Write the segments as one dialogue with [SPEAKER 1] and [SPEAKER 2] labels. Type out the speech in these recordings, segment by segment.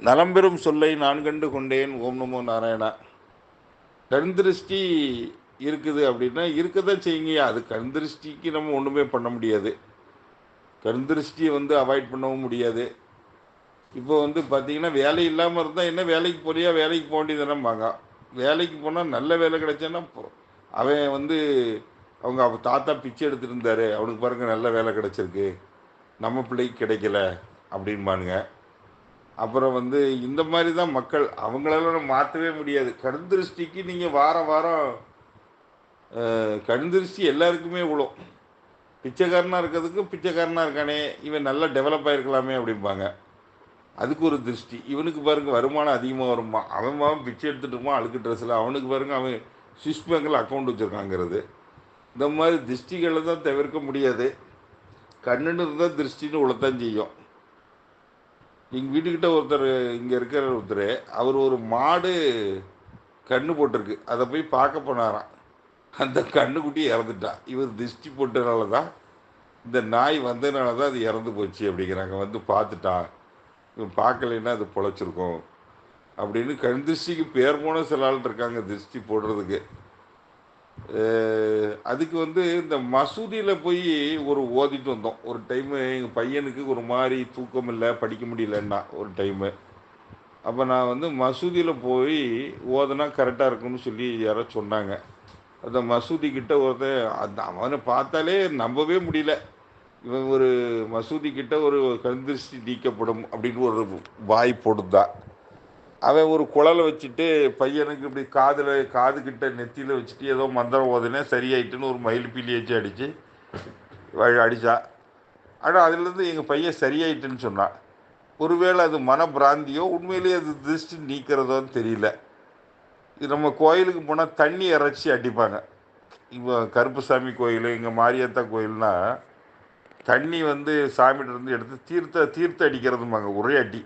[SPEAKER 1] நலம்பெறும் சொல்லை நான் கண்டு கொண்டேன். ஓம் நமோ நாராயணா. கண் திருஷ்டி இருக்குது அப்படின்னா இருக்கதான் செய்யுங்க அது கண் திருஷ்டிக்கு நம்ம ஒன்றுமே பண்ண முடியாது. கண் திருஷ்டியை வந்து அவாய்ட் பண்ணவும் முடியாது. இப்போ வந்து பார்த்தீங்கன்னா வேலை இல்லாமல் இருந்தால் என்ன வேலைக்கு போறியா? வேலைக்கு போக வேண்டியதுனம்பாங்க வேலைக்கு போனால் நல்ல வேலை கிடைச்சான்னா அவன் வந்து அவங்க அவ தாத்தா பிச்சை எடுத்துட்டு இருந்தாரு. அவனுக்கு பாருங்க நல்ல வேலை கிடைச்சிருக்கு. நம்ம பிள்ளைக்கு கிடைக்கல அப்படின்பானுங்க அப்புறம் வந்து இந்த மாதிரி தான் மக்கள் அவங்களெல்லாம் மாற்றவே முடியாது. கண் திருஷ்டிக்கு நீங்கள் வாரம் வாரம் அஹ், கண் திருஷ்டி எல்லாருக்குமே விழும் பிச்சைக்காரனாக இருக்கிறதுக்கு பிச்சைக்காரனாக இருக்கானே இவன் நல்லா டெவலப் ஆகிருக்கலாமே அப்படிம்பாங்க. அதுக்கு ஒரு திருஷ்டி. இவனுக்கு பாருங்க வருமானம் அதிகமாக வருமா அவன் அவன் பிச்சை எடுத்துட்டுமா அழுக்கு ட்ரெஸ்ஸில் அவனுக்கு பாருங்க அவன் சுவிஸ் பேங்கில் அக்கௌண்ட் வச்சுருக்காங்கிறது. இந்த மாதிரி திருஷ்டிகளை தான் தவிர்க்க முடியாது. கண்ணுன்னு இருந்தால் திருஷ்டின்னு உழத்தான் செய்யும். எங்கள் வீட்டுக்கிட்ட ஒருத்தர் இங்கே இருக்கிற ஒருத்தர் அவர் ஒரு மாடு கண்ணு போட்டிருக்கு. அதை போய் பார்க்க போனாராம். அந்த கண்ணுக்குட்டி இறந்துட்டான் இவர் திருஷ்டி போட்டதுனால தான் இந்த நாய் வந்ததுனால தான் அது இறந்து போச்சு அப்படிங்கிறாங்க. வந்து பார்த்துட்டான். இவன் பார்க்கலைன்னா அது பொழைச்சிருக்கும். அப்படின்னு கண் திருஷ்டிக்கு பேர் போன சில ஆள் இருக்காங்க திருஷ்டி போடுறதுக்கு. அதுக்கு வந்து இந்த மசூதியில் போய் ஒரு ஓதிட்டு வந்தோம். ஒரு டைமு எங்கள் பையனுக்கு ஒரு மாதிரி தூக்கம் இல்லை படிக்க முடியலன்னா ஒரு டைமு அப்போ நான் வந்து மசூதியில் போய் ஓதுனா கரெக்டாக இருக்கும்னு சொல்லி யாரோ சொன்னாங்க. அந்த மசூதி கிட்ட ஒருத்தன் அந்த அவனை பார்த்தாலே நம்பவே முடியல. இவன் ஒரு மசூதி கிட்ட ஒரு கந்திருஷ்டி நீக்கப்படும் அப்படின்னு ஒரு வாய் போடுதான். அவன் ஒரு குழலை வச்சுட்டு பையனுக்கு இப்படி காதில் காது கிட்ட நெத்தியில் வச்சுட்டு ஏதோ மந்திரம் ஓதுனே சரியாயிட்டுன்னு ஒரு மயில் பீலி வச்சு அடித்து அடித்தான் ஆனால் அதுலேருந்து எங்கள் பையன் சரியாயிட்டுன்னு சொன்னான் ஒருவேளை அது மனப்பிராந்தியோ உண்மையிலேயே அது திருஷ்டி நீக்கிறதோன்னு தெரியல. இது நம்ம கோயிலுக்கு போனால் தண்ணி இறைச்சி அடிப்பாங்க. இப்போ கருப்புசாமி கோயில் இங்கே மாரியத்தா கோயில்னா தண்ணி வந்து சாமிகிட்ட இருந்து எடுத்து தீர்த்த தீர்த்த அடிக்கிறதுமாங்க ஒரே அடி.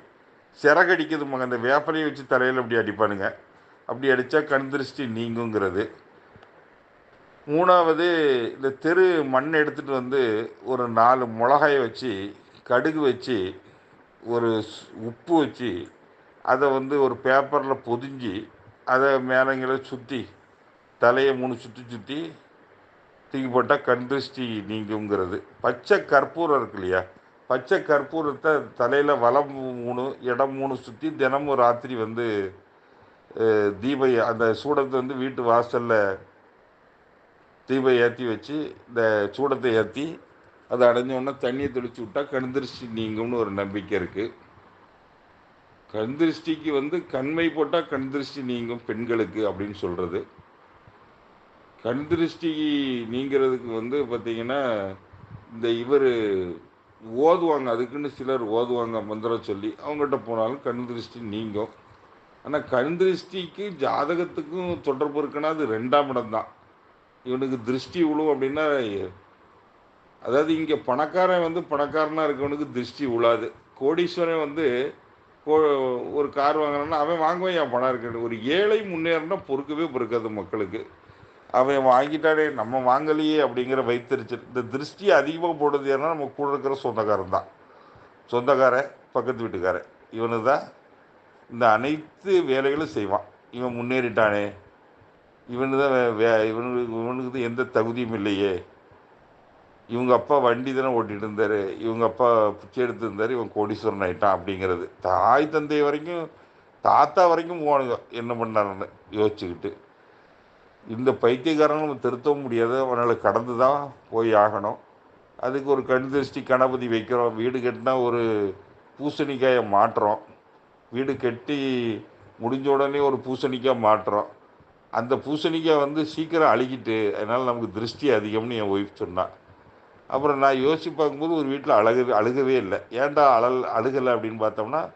[SPEAKER 1] சிறகு அடிக்கிறதுமாங்க அந்த வேப்பலையை வச்சு தலையில் அப்படி அடிப்பானுங்க. அப்படி அடித்தா கண் திருஷ்டி நீங்குங்கிறது. மூணாவது இந்த தெரு மண் எடுத்துகிட்டு வந்து ஒரு நாலு மிளகாயை வச்சு கடுகு வச்சு ஒரு உப்பு வச்சு அதை வந்து ஒரு பேப்பரில் பொதிஞ்சு அதை மேலங்களை சுற்றி தலையை மூணு சுற்றி சுற்றி தூக்கி போட்டால் கண் திருஷ்டி நீங்குங்கிறது. பச்சை கற்பூரம் இருக்கு இல்லையா? பச்சை கற்பூரத்தை தலையில் வலம் மூணு இடம் மூணு சுற்றி தினமும் ராத்திரி வந்து அஹ், அந்த சூடத்தை வந்து வீட்டு வாசலில் தீபம் ஏற்றி வச்சு இந்த சூடத்தை ஏற்றி அதை அடைஞ்ச தண்ணியை தெளிச்சு விட்டா கண்திருஷ்டி நீங்கும்னு ஒரு நம்பிக்கை இருக்குது கண்திருஷ்டிக்கு வந்து கண்மை போட்டால் கண்திருஷ்டி நீங்கும் பெண்களுக்கு அப்படின்னு சொல்கிறது கண்திருஷ்டி நீங்கிறதுக்கு வந்து பார்த்தீங்கன்னா இந்த இவர் ஓதுவாங்க அதுக்குன்னு சிலர் ஓதுவாங்க மந்திரம் சொல்லி. அவங்ககிட்ட போனாலும் கண் திருஷ்டி நீங்கும். ஆனால் கண் திருஷ்டிக்கு ஜாதகத்துக்கும் தொடர்பு இருக்குன்னா அது ரெண்டாம் இடம் தான். இவனுக்கு திருஷ்டி விழும் அப்படின்னா அதாவது இங்கே பணக்காரன் வந்து பணக்காரனாக இருக்கவனுக்கு திருஷ்டி விழாது கோடீஸ்வரன் வந்து கோ- ஒரு கார் வாங்கினான்னா அவன் வாங்குவேன் என் பணம் இருக்கு ஒரு ஏழை முன்னேறினா பொறுக்கவே பொறுக்காது மக்களுக்கு. அவன் வாங்கிட்டானே நம்ம வாங்கலையே அப்படிங்கிற வைத்திருச்சு இந்த திருஷ்டி அதிகமாக போடுறது ஏன்னா நம்ம கூட இருக்கிற சொந்தக்காரன் தான். சொந்தக்காரன் பக்கத்து வீட்டுக்காரன். இவனு தான் இந்த அனைத்து வேலைகளும் செய்வான். இவன் முன்னேறிட்டானே. இவனு தான் வே- இவனுக்கு இவனுக்கு தான் எந்த தகுதியும் இல்லையே. இவங்க அப்பா வண்டி தானே ஓட்டிகிட்டு இருந்தார். இவங்க அப்பா பிச்சை எடுத்துருந்தார் இவன் கோடீஸ்வரன் ஆயிட்டான் அப்படிங்கிறது. தாய் தந்தை வரைக்கும் தாத்தா வரைக்கும் போவானுங்க. என்ன பண்ணாருன்னு யோசிச்சுக்கிட்டு. இந்த பைத்தியக்காரன் நம்ம திருத்தவும் முடியாது. அவனால் கடந்து தான் போய் ஆகணும். அதுக்கு ஒரு கண் திருஷ்டி கணபதி வைக்கிறோம். வீடு கட்டினா ஒரு பூசணிக்காயை மாட்டுறோம். வீடு கட்டி முடிஞ்ச உடனே ஒரு பூசணிக்காய் மாட்டுறோம். அந்த பூசணிக்காய் வந்து சீக்கிரம் அழுகிட்டு அதனால் நமக்கு திருஷ்டி அதிகம்னு என் ஒய்ஃப் சொன்னான் அப்புறம் நான் யோசிச்சு பார்க்கும்போது ஒரு வீட்டில் அழகவே அழுகவே இல்லை. ஏன்டா அழல் அழுகலை அப்படின்னு பார்த்தோம்னா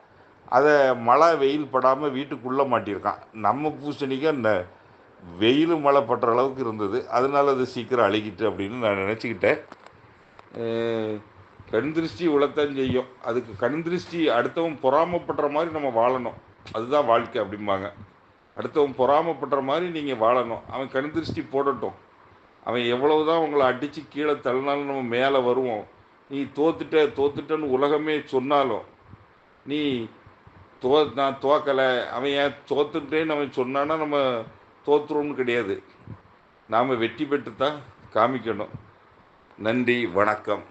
[SPEAKER 1] அதை மழை வெயில் படாமல் வீட்டுக்குள்ளே மாட்டியிருக்கான். நம்ம பூசணிக்காய் வெயிலும் வெயில் மழை படுற அளவுக்கு இருந்தது. அதனால அது சீக்கிரம் அழுகிட்டு அப்படின்னு நான் நினச்சிக்கிட்டேன். கண் திருஷ்டி உழத்தான் செய்யும். அதுக்கு கண் திருஷ்டி அடுத்தவன் பொறாமப்படுற மாதிரி நம்ம வாழணும். அதுதான் வாழ்க்கை அப்படிம்பாங்க. அடுத்தவன் பொறாமப்படுற மாதிரி நீங்கள் வாழணும். அவன் கண் திருஷ்டி போடட்டும். அவன் எவ்வளவு தான் உங்களை அடித்து கீழே தள்ளினாலும் நம்ம மேலே வருவோம். நீ தோத்துட்ட தோத்துட்டன்னு உலகமே சொன்னாலும் நீ தோ நான் தோக்கலை. அவன் ஏன் தோத்துட்டேன்னு அவன் சொன்னான்னா நம்ம தோற்றுறோம்னு கிடையாது. நாம் வெற்றி பெற்று தான் காமிக்கணும். நன்றி வணக்கம்.